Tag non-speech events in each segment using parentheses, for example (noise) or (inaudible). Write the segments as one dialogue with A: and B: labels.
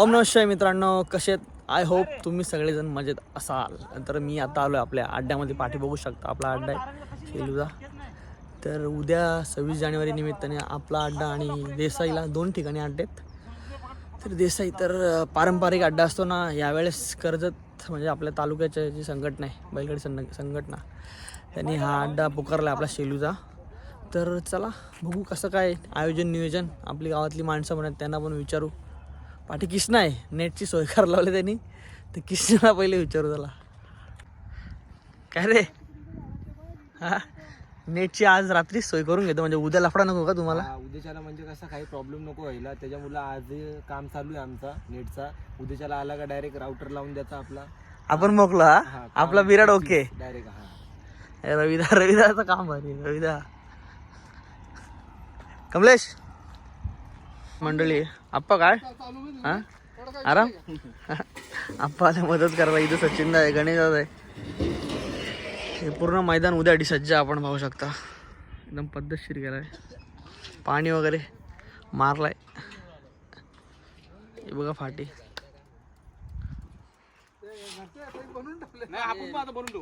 A: ओम नमस्कार मित्रांनो कसे आय होप तुम्ही सगळेजण मजेत असाल. तर मी आता आलो आहे आपल्या अड्ड्यामध्ये पाठी बघू शकता आपला अड्डा आहे. शेलूचा तर उद्या सव्वीस जानेवारी निमित्ताने आपला अड्डा आणि देसाईला दोन ठिकाणी अड्डे आहेत. तर देसाई तर पारंपरिक अड्डा असतो ना यावेळेस कर्जत म्हणजे आपल्या तालुक्याच्या जी संघटना आहे बैलगडी सं संघटना त्यांनी हा अड्डा पुकारला आपला शेलूचा. तर चला बघू कसं काय आयोजन नियोजन आपली गावातली माणसं म्हणत त्यांना पण विचारू. पाठी किसना आहे? नेटची सोय करायला लावली त्यांनी. तर किसनाला पहिले विचारू त्याला. काय रे? हा? नेटची आज रात्री सोय करून घेतो. म्हणजे उद्या लफडा नको का तुम्हाला?
B: उद्याच्याला म्हणजे कसा काही प्रॉब्लेम नको व्हायला. त्याच्यामुळे आज काम चालू आहे आमचा नेटचा. उद्याच्याला आला का डायरेक्ट राउटर लावून द्यायचा आपला.
A: आपण मोकलो? हा आपला विराट ओके.
B: डायरेक्ट हे.
A: रविदा रविदाचं काम भारी रविदा. कमलेश? मंडळी आप्पा काय? हा? आराम? (laughs) आप्पा आले मदत करायला इथं सचिन आहे गणेश आहे. हे पूर्ण मैदान उद्यासाठी सज्ज आहे, आपण पाहू शकता. एकदम पद्धतशीर गेलाय. पाणी वगैरे मारलाय. हे बघा फाटी.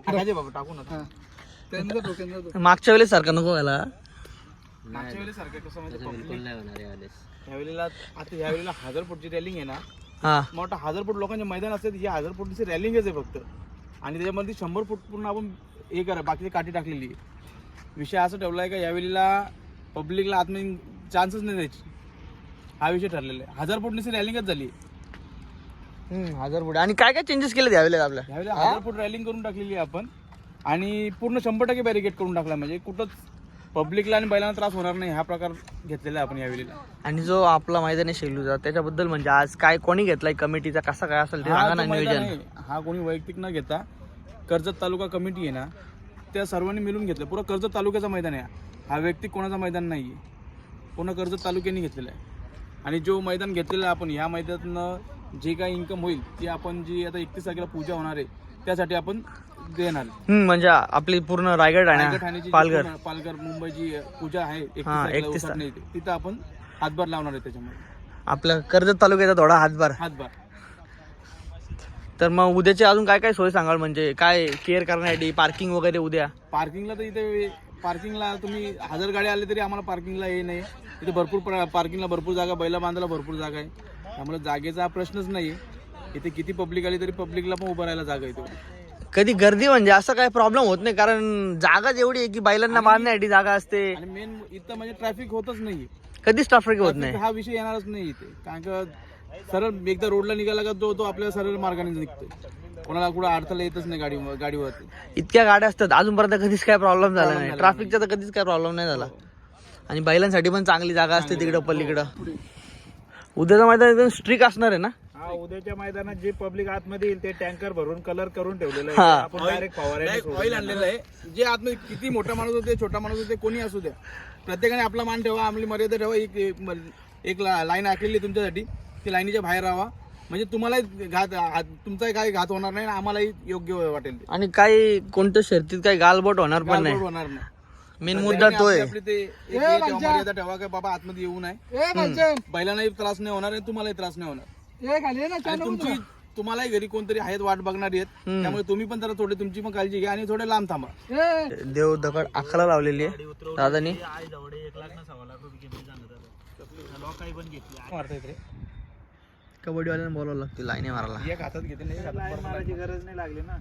B: टाकायचे बाबा टाकू नका
A: मागच्या सारखा
B: म्हणजे आता यावेळेला हजार फूटची रॅलिंग आहे ना
A: हा.
B: मोठा हजार फूट लोकांचे मैदान असते ही हजार फूटची रॅलिंगच आहे फक्त. आणि त्याच्यामध्ये शंभर फूट पूर्ण आपण हे करा बाकीची काठी टाकलेली आहे. विषय असा ठेवला आहे का यावेळेला पब्लिकला आतमध्ये चान्सच नाही द्यायची. हा विषय ठरलेला आहे. हजार फूटची रॅलिंगच झाली.
A: हम्म, हजार पुढे आणि काय काय चेंजेस केले द्यावेले आपल्या?
B: यावेळेला हजार फूट रॅलिंग करून टाकलेली आहे आपण. आणि पूर्ण शंभर टक्के बॅरिकेड करून टाकला म्हणजे कुठंच पब्लिकला आणि बैलांना त्रास होणार नाही हा प्रकार घेतलेला आहे आपण यावेळेला
A: आणि जो आपला मैदान शेलूचा त्याच्याबद्दल म्हणजे आज काय कोणी घेतलाय कमिटीचा? कसा काय असेल ते
B: हा
A: सांगा ना नियोजन.
B: हा कोणी वैयक्तिक न घेता कर्जत तालुका कमिटी आहे ना त्या सर्वांनी मिळून घेतलं पुरा कर्जत तालुक्याचा मैदान आहे. हा वैयक्तिक कोणाचा मैदान नाही आहे पूर्ण कर्जत तालुक्याने घेतलेला आहे. आणि जो मैदान घेतलेला आहे आपण ह्या मैदानातनं जे काही इन्कम होईल ती आपण जी आता एकतीस तारखेला पूजा होणार आहे त्यासाठी आपण देणार
A: हम्म, म्हणजे आपली पूर्ण रायगड
B: रायगड
A: आणि
B: जी
A: पालघर.
B: पूर्ण पालघर मुंबईची पूजा आहे
A: हा,
B: तारखेला
A: 31
B: उद्घाटन आहे ते. तिथं आपण हातभार लावणार आहे त्याच्यामध्ये.
A: आपल्या कर्जत तालुक्याचा थोडा हातभार.
B: हातभार.
A: तर मग उद्याची अजून काय काय सोय सांगाल? म्हणजे काय केअर करण्यासाठी पार्किंग वगैरे उद्या?
B: पार्किंगला तर इथे पार्किंगला तुम्ही हजार गाड्या आले तरी आम्हाला पार्किंगला हे नाही. इथे भरपूर प्र- पार्किंगला भरपूर जागा बैला बांधायला भरपूर जागा आहे. त्यामुळे जागेचा हा प्रश्नच नाही इथे किती पब्लिक आली तरी पब्लिकला पण उभं राहायला जागा आहे तेवढी.
A: कधी गर्दी म्हणजे असं काय प्रॉब्लेम होत नाही कारण जागाच एवढी आहे की बैलांना बांधण्यासाठी जागा असते.
B: आणि मेन इथं म्हणजे ट्रॅफिक होतच नाही.
A: कधीच ट्रॅफिक होत नाही.
B: हा विषय येणारच नाही इथे. कारण का सरळ एकदा रोडला निघाला का तो तो आपल्या सरळ मार्गाने निघतोय. कोणाला कुठं अडथळा येतच नाही गाडी गाडीवरती.
A: इतक्या गाड्या असतात अजूनपर्यंत कधीच काय प्रॉब्लेम झाला नाही. ट्रॅफिकचा तर कधीच काय प्रॉब्लेम नाही झाला. आणि बैलांसाठी पण चांगली जागा असते तिकडं पलीकडं. उद्याचं मैदान एकदम स्ट्रिक असणार आहे ना?
C: हा उद्याच्या मैदानात जे पब्लिक आतमध्ये येईल ते टँकर भरून कलर करून ठेवलेलं
A: हा.
C: आहे आपण डायरेक्ट सोडू.
B: ऑइल आणलेलं आहे. जे आतमध्ये किती मोठा माणूस होते छोटा माणूस होते कोणी असू द्या. प्रत्येकाने आपला मान ठेवा आपली मर्यादा ठेवा. एक एक लाईन आखलेली आहे तुमच्यासाठी. ती लाईनीच्या बाहेर राहा. म्हणजे तुम्हालाही घात तुमचाही काही घात होणार नाही आणि आम्हालाही योग्य वाटेल ते.
A: आणि काही कोणत्या शर्तीत काही गालबोट होणार पण नाही.
B: होणार नाही.
A: मेन मुद्दा तो आहे.
B: आपली ते एक ठेवा, मर्यादा ठेवा की बाबा आतमध्ये येऊ नये. बैलांनाही त्रास नाही होणार आणि तुम्हालाही त्रास नाही होणार. आणि तुमची तुम्हालाही घरी कोणतरी आहेत वाट बघणारी आहेत. त्यामुळे तुम्ही पण जरा थोडी तुमची पण काळजी घ्या आणि थोडे लांब थांबा.
A: देव दगड अकरा लावलेली आहे. दादानी. कबड्डीवाल्याने बोलावं लागते लाईनी मारायला.
B: एक हातात घेते नाही एक हातात बरं
C: मारायची गरज नाही लागली ना.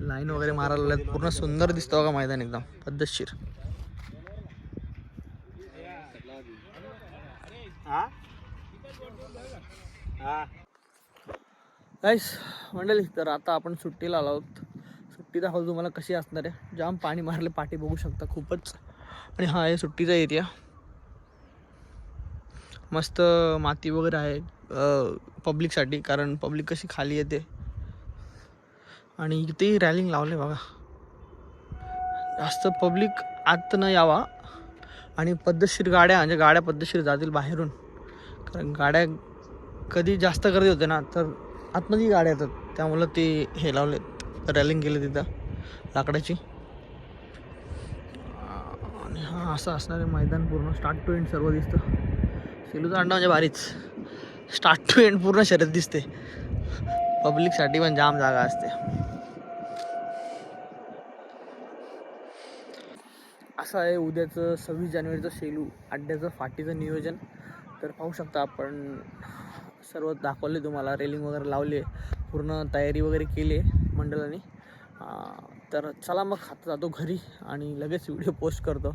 A: लाईन वगैरे मारायला लागल्यात. पूर्ण सुंदर दिसतो का मैदान एकदम. पद्धतशीर.
C: हा? हा.
A: गाईस मंडळी तर आता आपण सुट्टीला आलो आहोत. सुट्टी दाखवतो तुम्हाला कशी असणार आहे? जाम पाणी मारले पाठी बघू शकता खूपच. आणि हा आहे सुट्टीचा एरिया मस्त माती वगैरे आहे पब्लिकसाठी कारण पब्लिक कशी खाली येते. आणि इथेही रॅलिंग लावले बघा. जास्त पब्लिक आत न यावा. आणि पद्धतशीर गाड्या म्हणजे गाड्या पद्धतशीर जातील बाहेरून. कारण गाड्या कधी जास्त गर्दी होते ना तर आतमध्ये गाड्या येतात. त्यामुळं ते हे लावले रॅलिंग केले तिथं लाकडाची. आणि हा असं असणारे मैदान पूर्ण स्टार्ट टू एंड सर्व दिसतं. सेलूचा अंडा म्हणजे भारीच. स्टार्ट टू एंड पूर्ण शर्यत दिसते. पब्लिकसाठी पण जाम जागा असते. असं आहे उद्याचं सव्वीस जानेवारीचं सेलू अड्ड्याचं फाटीचं नियोजन. तर पाहू शकता आपण सर्व दाखवले तुम्हाला रेलिंग वगैरे लावले पूर्ण तयारी वगैरे केली आहे मंडळाने तर चला मग आता जातो घरी आणि लगेच व्हिडिओ पोस्ट करतो.